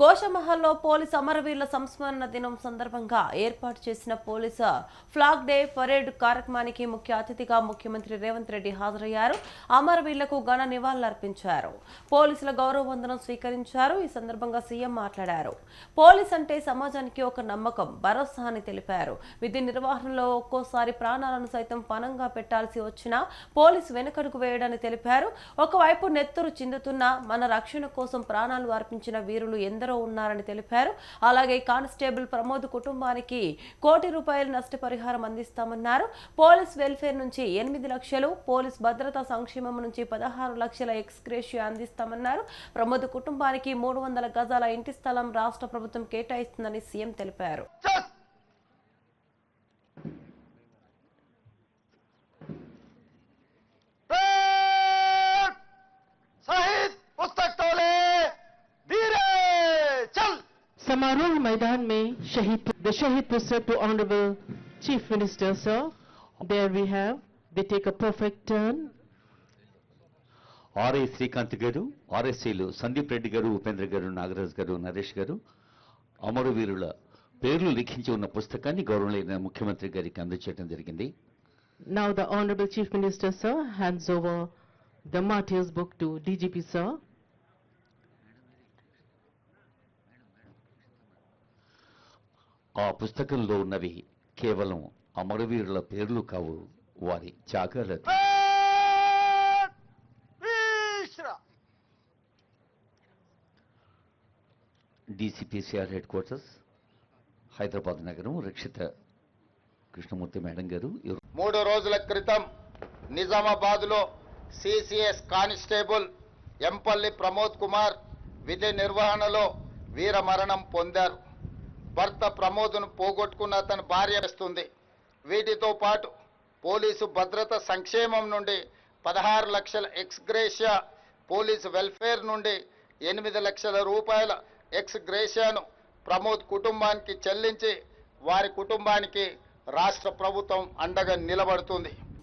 గోషమహల్లో police అమరవీరుల సంస్మరణ దినం సందర్భంగా ఏర్పాటు చేసిన పోలీసు ఫ్లాగ్ డే పరేడ్ కార్యక్రమానికి ముఖ్య అతిథిగా ముఖ్యమంత్రి రేవంత్ రెడ్డి హాజరయ్యారు. అమరవీరులకు ఘన నివాళులర్పించారు. పోలీసుల గౌరవ వందనం స్వీకరించారు. ఈ సందర్భంగా సీఎం మాట్లాడారు. పోలీస్ అంటే సమాజానికి ఒక నమ్మకం భరోసా అని తెలిపారు. విధి నిర్వహణలో ఒక్కోసారి ప్రాణాలను సైతం పణంగా పెట్టాల్సి వచ్చినా పోలీసు వెనుకడుగు వేయడని తెలిపారు. ఒకవైపు నెత్తురు చిందుతున్న మన రక్షణ కోసం ప్రాణాలు అర్పించిన వీరులు ఎందరో ఉన్నారని తెలిపారు. అలాగే కానిస్టేబుల్ ప్రమోద్ కుటుంబానికి కోటి రూపాయల నష్టపరిహారం అందిస్తామన్నారు. పోలీస్ వెల్ఫేర్ నుంచి ఎనిమిది లక్షలు పోలీస్ భద్రతా సంక్షేమం నుంచి పదహారు లక్షల ఎక్స్గ్రేషియో అందిస్తామన్నారు. ప్రమోద్ కుటుంబానికి మూడు వందల గజాల ఇంటి స్థలం రాష్ట్ర ప్రభుత్వం కేటాయిస్తుందని సీఎం తెలిపారు. समारोह मैदान में शहीद the शहीद पुस्तक to honorable chief minister sir there we have they take a perfect turn RI Srikanth garu ఆర్ఎస్సీలు Sandeep Reddy గారు ఉపేంద్ర గారు నాగరాజ్ గారు నరేష్ గారు అమరవీరుల పేర్లు లిఖించి ఉన్న పుస్తకాన్ని గౌరవనీయ ముఖ్యమంత్రి గారికి అందజేయడం జరిగింది now the honorable chief minister sir hands over the martyrs book to dgp sir ఆ పుస్తకంలో ఉన్నవి కేవలం అమరవీరుల పేర్లు కావు వారి జాగ్రత్త డీసీపీసీఆర్ హెడ్ క్వార్టర్స్ హైదరాబాద్ నగరం రక్షిత కృష్ణమూర్తి మేడం గారు మూడు రోజుల క్రితం నిజామాబాద్లో సిసిఎస్ కానిస్టేబుల్ ఎంపల్లి ప్రమోద్ కుమార్ విధి నిర్వహణలో వీర మరణం పొందారు. భర్త ప్రమోద్ను పోగొట్టుకున్న అతని భార్య వేస్తుంది. వీటితో పాటు పోలీసు భద్రత సంక్షేమం నుండి పదహారు లక్షల ఎక్స్గ్రేషియా పోలీసు వెల్ఫేర్ నుండి ఎనిమిది లక్షల రూపాయల ఎక్స్గ్రేషియాను ప్రమోద్ కుటుంబానికి చెల్లించి వారి కుటుంబానికి రాష్ట్ర ప్రభుత్వం అండగా నిలబడుతుంది.